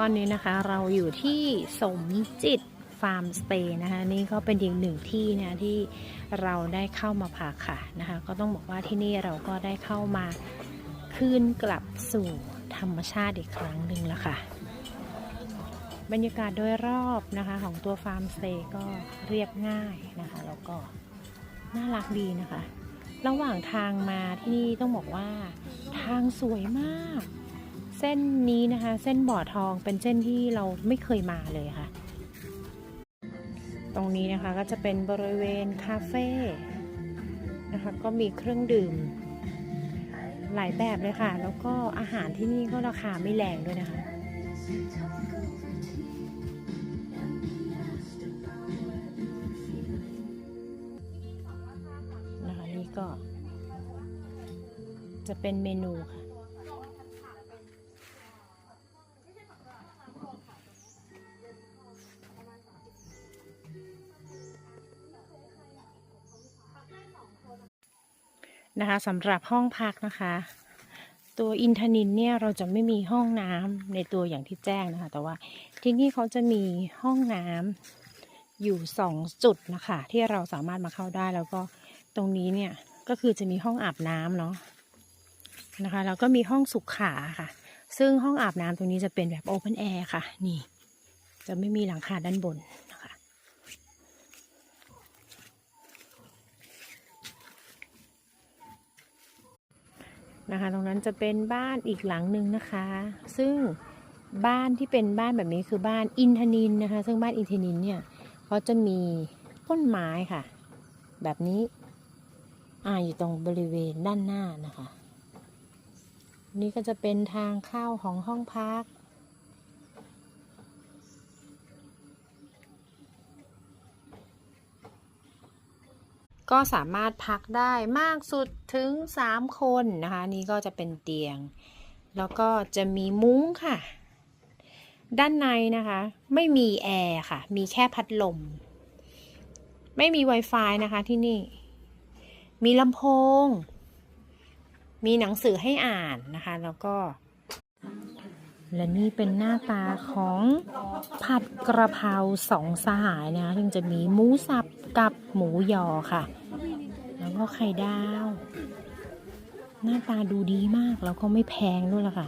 ตอนนี้นะคะเราอยู่ที่สมจิตฟาร์มสเตย์นะคะนี่ก็เป็นอีกหนึ่งที่นะที่เราได้เข้ามาพักค่ะนะคะก็ต้องบอกว่าที่นี่เราก็ได้เข้ามาคืนกลับสู่ธรรมชาติอีกครั้งหนึ่งแล้วค่ะ บรรยากาศโดยรอบนะคะของตัวฟาร์มสเตย์ก็เรียบง่ายนะคะแล้วก็น่ารักดีนะคะ ระหว่างทางมาที่นี่ต้องบอกว่าทางสวยมาก เส้นนี้นะคะ เส้นบ่อทองเป็นเส้นที่เราไม่เคยมาเลยค่ะ ตรงนี้นะคะก็จะเป็นบริเวณคาเฟ่นะคะก็มีเครื่องดื่ม หลายแบบเลยค่ะ แล้วก็อาหารที่นี่ก็ราคาไม่แรงด้วยนะคะนะคะนี่ก็จะเป็นเมนูค่ะ นะคะสำหรับห้องพักนะคะ ตัวอินทนินเนี่ยเราจะไม่มีห้องน้ำในตัวอย่างที่แจ้งนะคะ แต่ว่าที่นี่เขาจะมีห้องน้ำอยู่สองจุดนะคะ ที่เราสามารถมาเข้าได้แล้วก็ตรงนี้เนี่ยก็คือจะมีห้องอาบน้ำเนาะนะคะแล้วก็มีห้องสุขขาค่ะ ซึ่งห้องอาบน้ำตรงนี้จะเป็นแบบโอเพนแอร์ค่ะ นี่ จะไม่มีหลังคาด้านบนนะคะ นะคะ ตรงนั้นจะเป็นบ้านอีกหลังหนึ่งนะคะ ซึ่งบ้านที่เป็นบ้านแบบนี้คือบ้านอินทนินนะคะ ซึ่งบ้านอินทนินเนี่ยเขาจะมีต้นไม้ค่ะ แบบนี้อ่าอยู่ตรงบริเวณด้านหน้านะคะ นี่ก็จะเป็นทางเข้าของห้องพัก ก็สามารถพักได้มากสุดถึง 3 คนนะคะ นี่ก็จะเป็นเตียง แล้วก็จะมีมุ้งค่ะ ด้านในนะคะ ไม่มีแอร์ค่ะ มีแค่พัดลม ไม่มี Wi-Fi นะคะที่นี่ มีลำโพง มีหนังสือให้อ่านนะคะ แล้วก็ และนี่เป็นหน้าตาของผัดกระเพราสองสหายนะคะซึ่งจะมีหมูสับกับหมูยอค่ะ แล้วก็ไข่ดาว หน้าตาดูดีมากแล้วก็ไม่แพงด้วยล่ะค่ะ